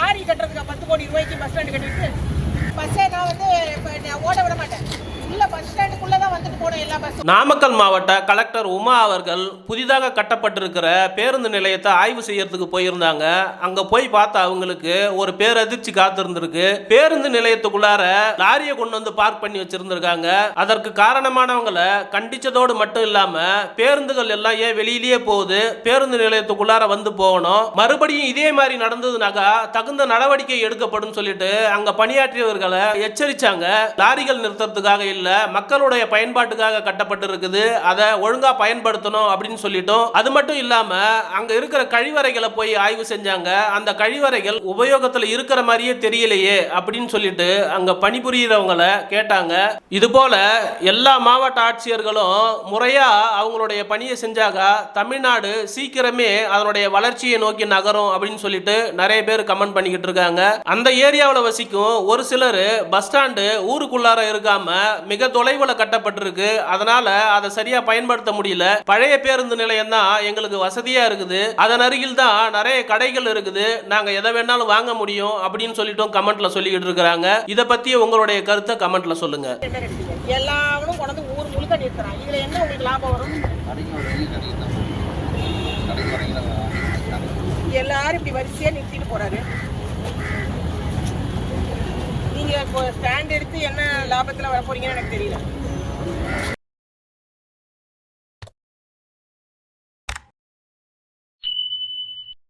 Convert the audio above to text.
Lorry கட்டுறதுக்கு பத்து கோடி ரூபாய்க்கு பஸ் ஸ்டாண்டு கட்டிட்டு பஸ்ஸே நான் வந்து ஓட விட மாட்டேன். உள்ள பஸ் ஸ்டாண்டுக்குள்ள நாமக்கல் மாவட்ட கலெக்டர் உமா அவர்கள் புதிதாக கட்டப்பட்டிருக்கிற பேருந்து நிலையத்தை ஆய்வு செய்யறதுக்கு போயிருந்தாங்க. அங்க போய் பார்த்த அவங்களுக்கு ஒரு பேரதிர்ச்சி காத்திருந்திருக்கு. பேருந்து நிலையத்துக்குள்ளார லாரியை கொண்டு வந்து பார்க் பண்ணி வச்சிருந்திருக்காங்க. அதற்கு காரணமானவங்களை கண்டிச்சதோடு மட்டும் இல்லாம பேருந்துகள் எல்லாம் ஏன் வெளியிலேயே போகுது? பேருந்து நிலையத்துக்குள்ளார வந்து போகணும். மறுபடியும் இதே மாதிரி நடந்ததுனாக்கா தகுந்த நடவடிக்கை எடுக்கப்படும் சொல்லிட்டு அங்க பணியாற்றியவர்களை எச்சரிச்சாங்க. லாரிகள் நிறுத்துறதுக்காக இல்ல மக்களுடைய பயன்பாட்டுக்காக கட்டப்பட்டிருக்குது. அதை ஒழுங்கா பயன்படுத்தணும் அப்படின்னு சொல்லிட்டோம். அது மட்டும் இல்லாம அங்க இருக்கிற கழிவறைகளை போய் ஆய்வு செஞ்சாங்க. அந்த கழிவறைகள் உபயோகத்துல இருக்கிற மாதிரியே தெரியலையே அப்படின்னு சொல்லிட்டு அங்க பணிபுரியறவங்கள கேட்டாங்க. இது போல எல்லா மாவட்ட ஆட்சியர்களும் முறையா அவங்களுடைய பணியை செஞ்சாக தமிழ்நாடு சீக்கிரமே அதனுடைய வளர்ச்சியை நோக்கி நகரும் அப்படின்னு சொல்லிட்டு நிறைய பேர் கமெண்ட் பண்ணிக்கிட்டு இருக்காங்க. அந்த ஏரியாவில் வசிக்கும் ஒரு சிலர் பஸ் ஸ்டாண்டு ஊருக்குள்ளார இருக்காம மிக தொலைவில் கட்டப்பட்டிருக்கு. அதனால அதை சரியா பயன்படுத்த முடியல. பழைய பேருந்து நிலையம் தான் எங்களுக்கு வசதியா இருக்குது. அதன் அருகில் தான் நிறைய கடைகள் இருக்குது. நாங்க எதை வேணாலும் வாங்க முடியும் அப்படின்னு சொல்லிட்டும் கமெண்ட்ல சொல்லிக்கிட்டு இருக்கிறாங்க. இதை பத்தி உங்களுடைய கருத்தை கமெண்ட்ல சொல்லுங்க. எல்லாரும் கொண்டு ஊர் முழுக்க நிறுத்துறான் இதுல என்ன உங்களுக்கு லாபம் வரும்? எல்லாரும் இப்படி வரிசையா நிறுத்திட்டு போறாரு. நீங்க இப்போ ஸ்டாண்ட் எடுத்து என்ன லாபத்துல வர போறீங்கன்னு எனக்கு தெரியல.